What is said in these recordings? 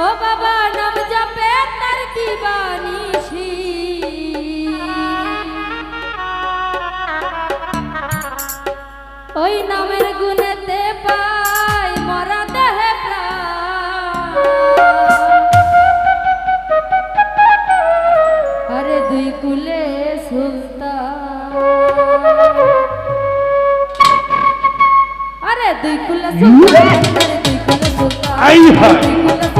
ও বাবা নাম জপে তার দিবানিশি ওই নামের গুণেতে পাই মরা দেহে আরে দুই কুলে সুলতা আরে দুই কুলে সুলতা ইয়ে! আরে দুই কুলে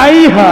আই হা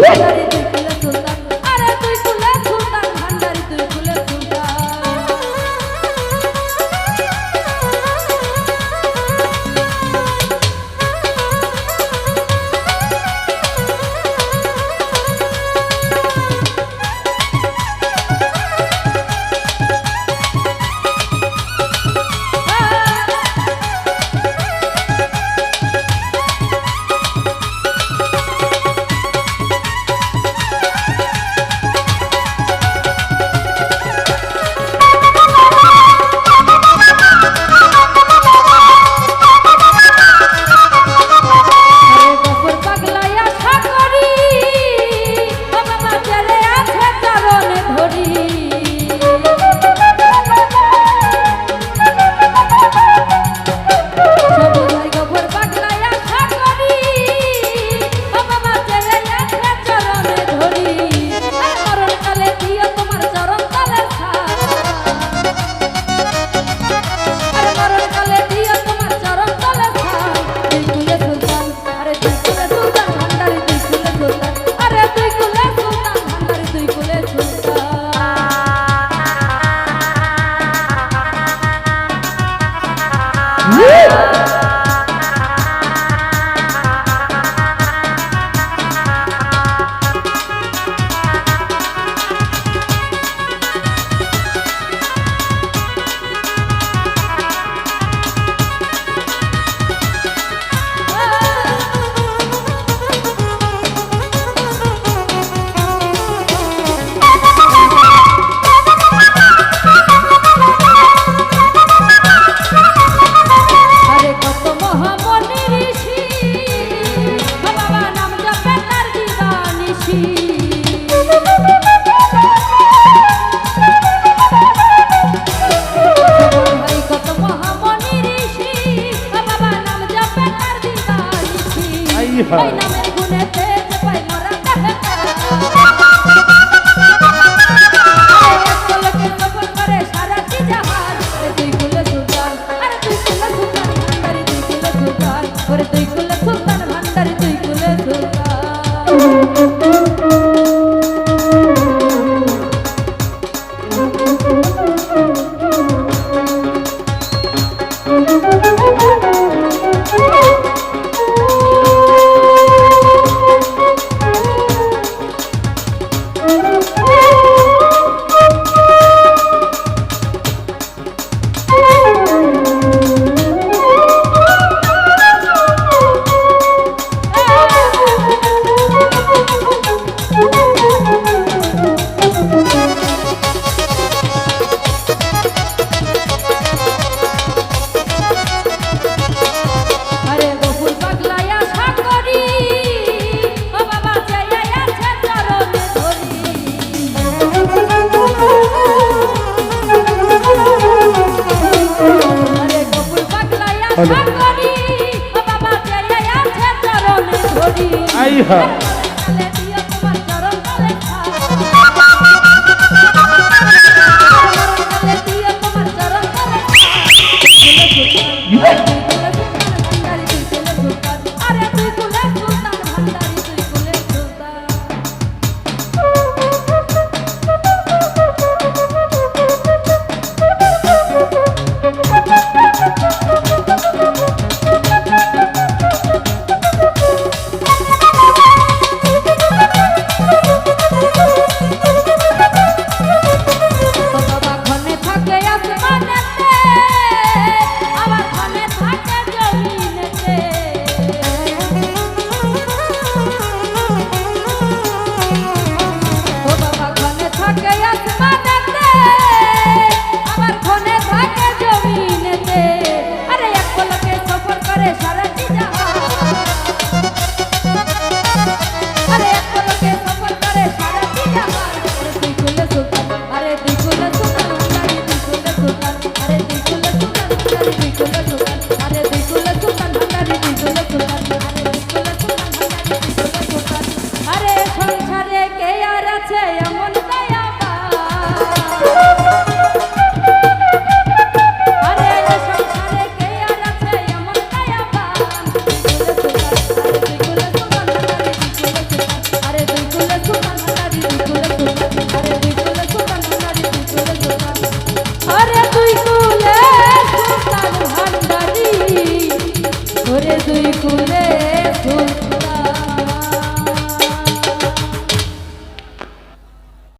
Yeah. see. আই হা।